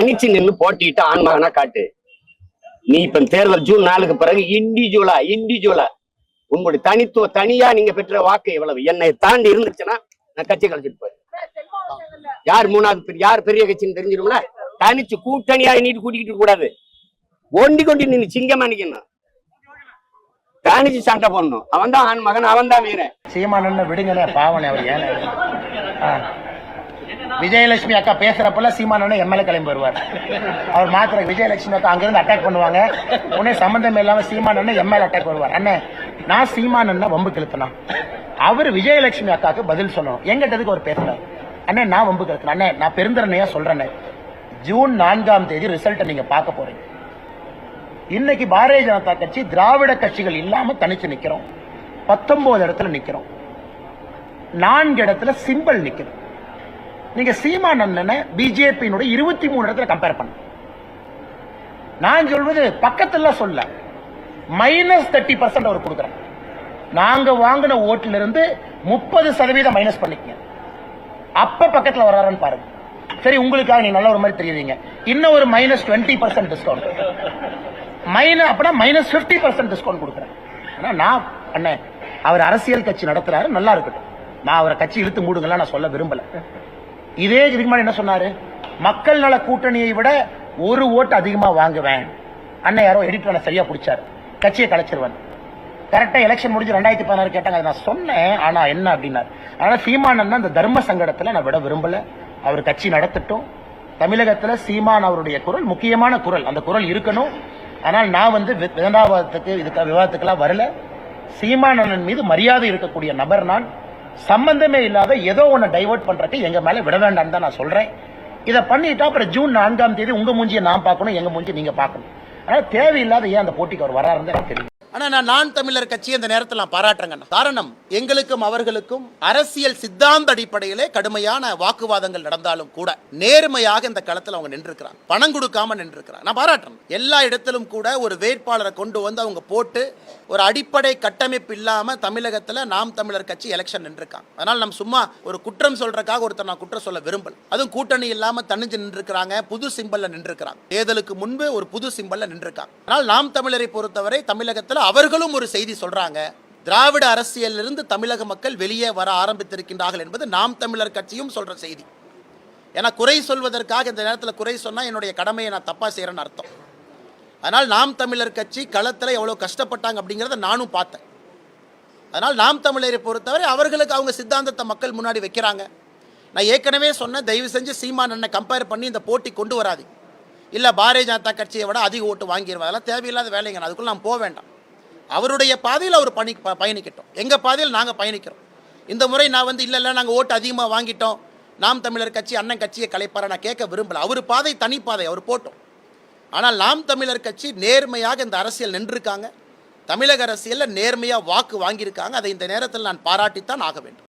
தனிச்சு நின்னு போட்டிட்டு ஆன்மகனா காட்டு. நீ இப்ப தேர்தல் ஜூன் நாலுக்கு பிறகு இண்டிவிஜுவலா இண்டிவிஜுவலா உங்களுடைய தனித்துவ தனியா நீங்க பெற்ற வாக்கு எவ்வளவு? என்னை தாண்டி இருந்துச்சுன்னா நான் கட்சி கழிச்சிட்டு போயிருக்கேன் யார் மூணாவது யார் பெரிய கட்சின்னு தெரிஞ்சிடும்ல? தனிச்சு கூட்டணியா நீட்டு கூட்டிக்கிட்டு கூடாது. ஒண்டி கொண்டு நின்னு சிங்கமா நிக்கணும். தனிச்சு சண்டை போடணும். அவன் தான் ஆண் மகன் அவன் தான் வீரன் சீமானன்னு விடுங்களே பாவனே அவர் ஏன். விஜயலட்சுமி அக்கா பேசுறப்பெல்லாம் சீமானே எம்எல்ஏ கிளம்பி வருவார். அவர் மாத்திர விஜயலட்சுமி அக்கா அங்கிருந்து அட்டாக் பண்ணுவாங்க. உடனே சம்பந்தம் இல்லாம சீமானன்னு எம்எல்ஏ அட்டாக் வருவார். அண்ணே நான் சீமானன்னா வம்பு கிழப்பினா அவர் விஜயலட்சுமி அக்காக்கு பதில் சொல்லணும். எங்கிட்டதுக்கு அவர் பேசுறாரு அண்ணே நான் வம்பு கிழப்பினா அண்ணே நான் பெருந்தரணையா சொல்றேன் ஜூன் நான்காம் தேதி ரிசல்ட்டை நீங்க பார்க்க போறீங்க. இன்னைக்கு பாரதிய ஜனதா கட்சி திராவிட கட்சிகள் இல்லாம தனிச்சு நிக்கிறோம். பத்தொன்பது இடத்துல நிக்கிறோம். நான்கு இடத்துல சிம்பிள் நிக்கிறோம் நீங்க சீமான் அண்ணனை பிஜேபியினுடைய இருபத்தி மூணு இடத்துல கம்பேர் பண்ண. நான் சொல்வது பக்கத்துல சொல்ல. மைனஸ் தேர்ட்டி பர்சன்ட் அவர் கொடுக்குறேன் நாங்க வாங்கின ஓட்டுல இருந்து முப்பது சதவீதம் மைனஸ் பண்ணிக்கங்க. அப்ப பக்கத்துல வர்றாருன்னு பாருங்க. சரி உங்களுக்காக நீங்க நல்ல ஒரு மாதிரி தெரியுதுங்க இன்னும் ஒரு minus twenty percent discount minus அப்படின்னா மைனஸ் பிப்டி பர்சன்ட் டிஸ்கவுண்ட் கொடுக்குறேன். ஆனா நான் அண்ணன் அவர் அரசியல் கட்சி நடத்துறாரு நல்லா இருக்கட்டும். நான் அவரை கட்சி இழுத்து மூடுங்கலாம் நான் சொல்ல விரும்பல. இதே இதுக்கு முன்னாடி என்ன சொன்னாரு? மக்கள் நல கூட்டணியை விட ஒரு ஓட்டு அதிகமா வாங்குவேன். அண்ணன் யாரோ எடிட்டர் சரியா பிடிச்சாரு. கட்சியை கலைச்சிருவன் கரெக்டா எலெக்ஷன் முடிஞ்சு ரெண்டாயிரத்தி பதினாறு கேட்டாங்க. அதை நான் சொன்னேன். ஆனா என்ன அப்படின்னாரு. அதனால் சீமானன் அந்த தர்ம சங்கடத்துல நான் விட விரும்பல. அவர் கட்சி நடத்தட்டும். தமிழகத்துல சீமான் அவருடைய குரல் முக்கியமான குரல். அந்த குரல் இருக்கணும். ஆனால் நான் வந்து வி- விதண்டாவாதத்துக்கு இதுக்கு விவாதத்துக்கெல்லாம் வரல. சீமானன் மீது மரியாதை இருக்கக்கூடிய நபர் நான். சம்பந்தமே இல்லாத ஏதோ ஒன்று டைவர்ட் பண்றதுக்கு எங்க மேல விட வேண்டாம்னு தான் நான் சொல்றேன். இதை பண்ணிட்டா அப்புறம் ஜூன் நான்காம் தேதி உங்க மூஞ்சியை நான் பார்க்கணும் எங்க மூஞ்சி நீங்க பார்க்கணும். ஆனால் தேவையில்லாத ஏன் அந்த போட்டிக்கு அவர் வராருன்னு எனக்கு தெரியும். ஆனா நான் நான் தமிழர் கட்சி அந்த நேரத்தில் நான் பாராட்டுறேங்க காரணம் எங்களுக்கும் அவர்களுக்கும் அரசியல் சித்தாந்த அடிப்படையிலே கடுமையான வாக்குவாதங்கள் நடந்தாலும் கூட நேர்மையாக இந்த களத்தில் அவங்க நின்றுக்கிறாங்க பணம் கொடுக்காம நின்றுக்கிறாங்க நான் பாராட்டுறேன். எல்லா இடத்திலும் கூட ஒரு வேட்பாளரை கொண்டு வந்து அவங்க போட்டு ஒரு அடிப்படை கட்டமைப்பு இல்லாமல் தமிழகத்தில் நாம் தமிழர் கட்சி எலெக்ஷன் நின்றுருக்காங்க. அதனால் நம்ம சும்மா ஒரு குற்றம் சொல்றதுக்காக ஒருத்தர் நான் குற்றம் சொல்ல விரும்பல. அதுவும் கூட்டணி இல்லாமல் தனிஞ்சு நின்றுருக்கிறாங்க புது சிம்பல்ல நின்றுருக்கிறாங்க. தேர்தலுக்கு முன்பு ஒரு புது சிம்பல்ல நின்றுருக்காங்க. ஆனால் நாம் தமிழரை பொறுத்தவரை தமிழகத்தில் அவர்களும் ஒரு செய்தி சொல்றாங்க. திராவிட அரசியலிருந்து தமிழக மக்கள் வெளியே வர ஆரம்பித்திருக்கின்றார்கள் என்பது நாம் தமிழர் கட்சியும் சொல்ற செய்தி. ஏன்னா குறை சொல்வதற்காக இந்த நேரத்தில் குறை சொன்னால் என்னுடைய கடமையை நான் தப்பாக செய்கிறேன்னு அர்த்தம். அதனால் நாம் தமிழர் கட்சி களத்தில் எவ்வளோ கஷ்டப்பட்டாங்க அப்படிங்கிறத நானும் பார்த்தேன். அதனால் நாம் தமிழரை பொறுத்தவரை அவர்களுக்கு அவங்க சித்தாந்தத்தை மக்கள் முன்னாடி வைக்கிறாங்க. நான் ஏற்கனவே சொன்னேன் தயவு செஞ்சு சீமான் அண்ணன் கம்பேர் பண்ணி இந்த போட்டி கொண்டு வராது இல்லை பாரதிய ஜனதா கட்சியை விட அதிக ஓட்டு வாங்கிடுவேன் அதெல்லாம் தேவையில்லாத வேலைங்க. நான் நான் போக வேண்டாம். அவருடைய பாதையில் அவர் பணி ப- பயணிக்கட்டும். எங்கள் பாதையில் நாங்கள் பயணிக்கிறோம். இந்த முறை நான் வந்து இல்லை இல்லை நாங்கள் ஓட்டு அதிகமாக வாங்கிட்டோம். நாம் தமிழர் கட்சி அண்ணன் கட்சியை கலைப்பார? நான் கேட்க விரும்பலை. அவர் பாதை தனிப்பாதை அவர் போட்டோம். ஆனால் நாம் தமிழர் கட்சி நேர்மையாக இந்த அரசியல் நின்றுருக்காங்க. தமிழக அரசியலில் நேர்மையாக வாக்கு வாங்கியிருக்காங்க. அதை இந்த நேரத்தில் நான் பாராட்டித்தான் ஆக வேண்டும்.